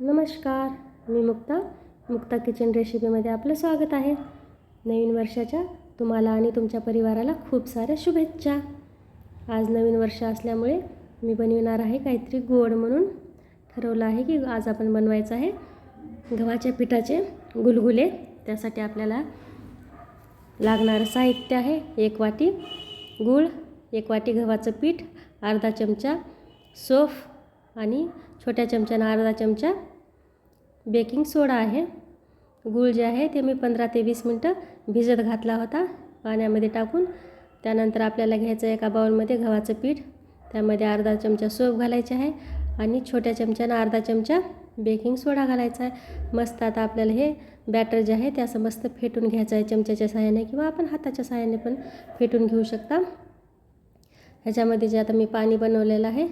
नमस्कार मी मुक्ता. मुक्ता किचन रेसिपीमध्ये आपलं स्वागत आहे. नवीन वर्षाच्या तुम्हाला आणि तुमच्या परिवाराला खूप साऱ्या शुभेच्छा. आज नवीन वर्ष असल्यामुळे मी बनविणार आहे काहीतरी गोड म्हणून. ठरवलं आहे की आज आपण बनवायचं आहे गव्हाच्या पिठाचे गुलगुले. त्यासाठी आपल्याला लागणारं साहित्य आहे एक वाटी गूळ एक वाटी गव्हाचं पीठ अर्धा चमचा सोफ आणि छोट्या चमच्यानं अर्धा चमचा बेकिंग सोडा आहे. गूळ जे आहे ते मी पंधरा ते वीस मिनटं भिजत घातला होता. पाण्यामध्ये टाकून त्यानंतर आपल्याला घ्यायचं एका बाउलमध्ये गव्हाचं पीठ त्यामध्ये अर्धा चमचा सोप घालायचे आहे आणि छोट्या चमच्यानं अर्धा चमचा बेकिंग सोडा घालायचा आहे. मस्त आता आपल्याला हे बॅटर जे आहे ते असं मस्त फेटून घ्यायचं आहे. चमच्याच्या सहाय्याने किंवा आपण हाताच्या सहाय्याने पण फेटून घेऊ शकता. ह्याच्यामध्ये जे आता मी पाणी बनवलेलं आहे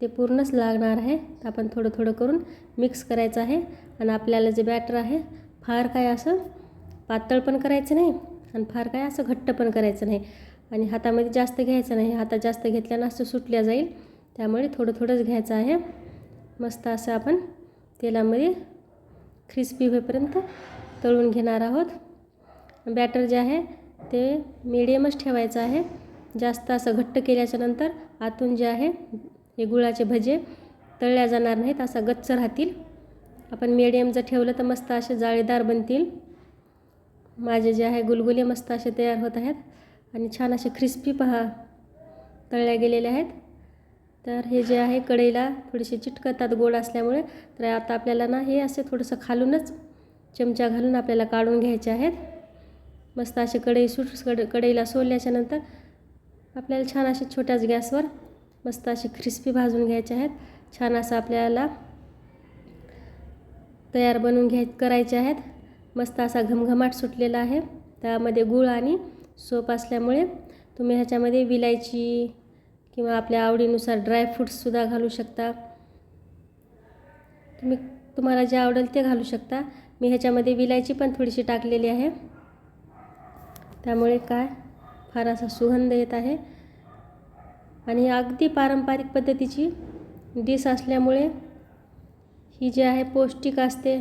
ते पूर्णच लागणार आहे. तर आपण थोडं थोडं करून मिक्स करायचं आहे. आणि आपल्याला जे बॅटर आहे फार काय असं पातळ पण करायचं नाही आणि फार काय असं घट्ट पण करायचं नाही. आणि हातामध्ये जास्त घ्यायचं नाही. हातात जास्त घेतल्यानं असं सुटल्या जाईल. त्यामुळे थोडं थोडंच घ्यायचं आहे. मस्त असं आपण तेलामध्ये क्रिस्पी होईपर्यंत तळून घेणार आहोत. बॅटर जे आहे ते मिडियमच ठेवायचं आहे. जास्त असं घट्ट केल्याच्यानंतर आतून जे आहे हे गुळाचे भजे तळल्या जाणार नाहीत असा गच्च राहतील. आपण मिडियम जर ठेवलं तर मस्त असे जाळीदार बनतील. माझे जे आहे गुलगुले मस्त असे तयार होत आहेत आणि छान असे क्रिस्पी पहा तळल्या गेलेले आहेत. तर हे जे आहे कढईला थोडेसे चिटकतात गोड असल्यामुळे तर आता आपल्याला ना हे असे थोडंसं खालूनच चमचा घालून आपल्याला काढून घ्यायचे आहेत. मस्त असे कढई सुट कड कढईला सोडल्याच्यानंतर आपल्याला छान असे छोट्याच गॅसवर मस्त असे क्रिस्पी भाजून घ्यायचे आहेत. छान असं आपल्याला तयार बनवून घ्याय करायचे आहेत. मस्त असा घमघमाट सुटलेला आहे. त्यामध्ये गूळ आणि सोप असल्यामुळे तुम्ही ह्याच्यामध्ये विलायची किंवा आपल्या आवडीनुसार ड्रायफ्रूट्ससुद्धा घालू शकता. तुम्ही तुम्हाला जे आवडेल ते घालू शकता. मी ह्याच्यामध्ये विलायची पण थोडीशी टाकलेली आहे. त्यामुळे काय? फार असा सुगंध येत आहे. आणि अगदी पारंपरिक पद्धतीची डिश असल्यामुळे ही जी आहे पौष्टिक असते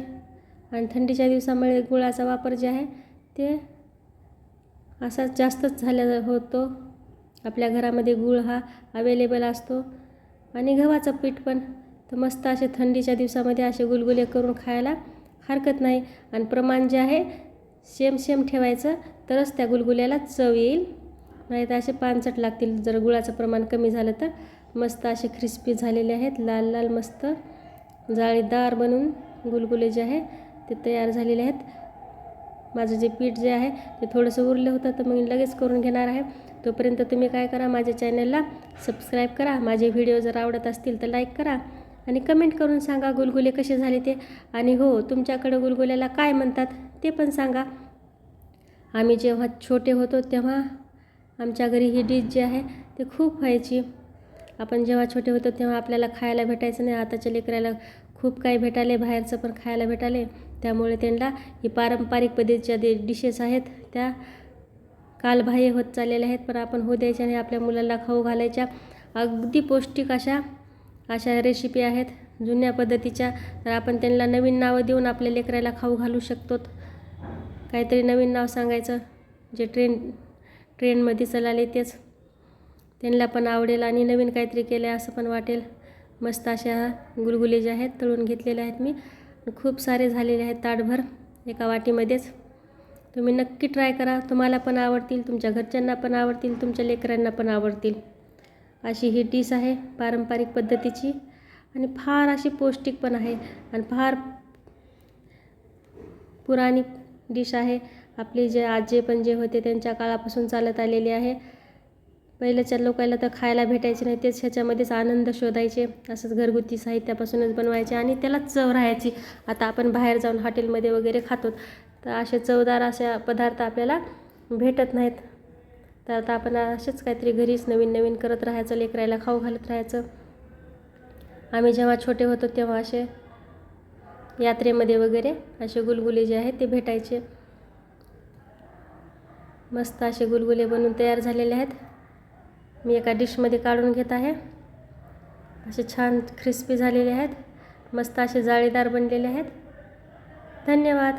आणि थंडीच्या दिवसामुळे गुळाचा वापर जे आहे ते असा जास्तच झाल्या होतो. आपल्या घरामध्ये गूळ हा अवेलेबल असतो आणि गव्हाचं पीठ पण. तर मस्त असे थंडीच्या दिवसामध्ये असे गुलगुले करून खायला हरकत नाही. आणि प्रमाण जे आहे सेम सेम ठेवायचं तरच त्या गुलगुल्याला चव येईल. नाही तर असे पानचट लागतील. जर गुळाचं प्रमाण कमी झालं तर मस्त असे क्रिस्पी झालेले आहेत. लाल लाल मस्त जाळीदार बनून गुलगुले जे आहे ते तयार झालेले आहेत. माझं जे पीठ जे आहे ते थोडंसं उरलं होतं तर मी लगेच करून घेणार आहे. तोपर्यंत तुम्ही काय करा माझ्या चॅनलला सबस्क्राईब करा. माझे व्हिडिओ जर आवडत असतील तर लाईक करा आणि कमेंट करून सांगा गुलगुले कसे झाले ते. आणि हो तुमच्याकडं गुलगुल्याला काय म्हणतात ते पण सांगा. आम्ही जेव्हा छोटे होतो तेव्हा आमच्या घरी ही डिश जी आहे ते खूप व्हायची. आपण जेव्हा छोटे होतो तेव्हा आपल्याला खायला भेटायचं नाही. आताच्या लेकराला खूप काही भेटाले बाहेरचं पण खायला भेटाले त्यामुळे त्यांना ही पारंपरिक पद्धतीच्या जे डिशेस आहेत त्या कालबाह्य होत चाललेल्या आहेत. पण आपण हो द्यायच्या नाही. आपल्या मुलाला खाऊ घालायच्या. अगदी पौष्टिक अशा अशा रेसिपी आहेत. जुन्या पद्धतीच्या. तर आपण त्यांना नवीन नावं देऊन आपल्या लेकराला खाऊ घालू शकतो. काहीतरी नवीन नाव सांगायचं? जे ट्रेन ट्रेनमध्ये चलाले तेच. त्यांना पण आवडेल आणि नवीन काहीतरी केलं आहे असं पण वाटेल. मस्त अशा गुलगुले जे आहेत तळून घेतलेले आहेत मी. खूप सारे झालेले आहेत ताटभर एका वाटीमध्येच. तुम्ही नक्की ट्राय करा. तुम्हाला पण आवडतील तुमच्या घरच्यांना पण आवडतील तुमच्या लेकरांना पण आवडतील. अशी ही डिश आहे पारंपरिक पद्धतीची. आणि फार अशी पौष्टिक पण आहे. आणि फार पुराणी डिश आहे. आपले जे आजे पण जे होते त्यांच्या काळापासून चालत आलेली आहे. पहिल्याच्या लोकांना तर खायला भेटायचे नाही तेच ह्याच्यामध्येच आनंद शोधायचे. असंच घरगुती साहित्यापासूनच बनवायचे आणि त्यालाच चव राहायची. आता आपण बाहेर जाऊन हॉटेलमध्ये वगैरे खातो तर असे चवदार अशा पदार्थ आपल्याला भेटत नाहीत. तर आता आपण असेच काहीतरी घरीच नवीन नवीन करत राहायचं लेकरायला खाऊ घालत राहायचं. आम्ही जेव्हा छोटे होतो तेव्हा असे यात्रेमध्ये वगैरे असे गुलगुले जे आहेत ते भेटायचे. मस्त असे गुलगुले बनवून तयार झालेले आहेत. मी एका डिशमध्ये काढून घेत आहे. असे छान क्रिस्पी झालेले आहेत. मस्त असे जाळीदार बनलेले आहेत. धन्यवाद.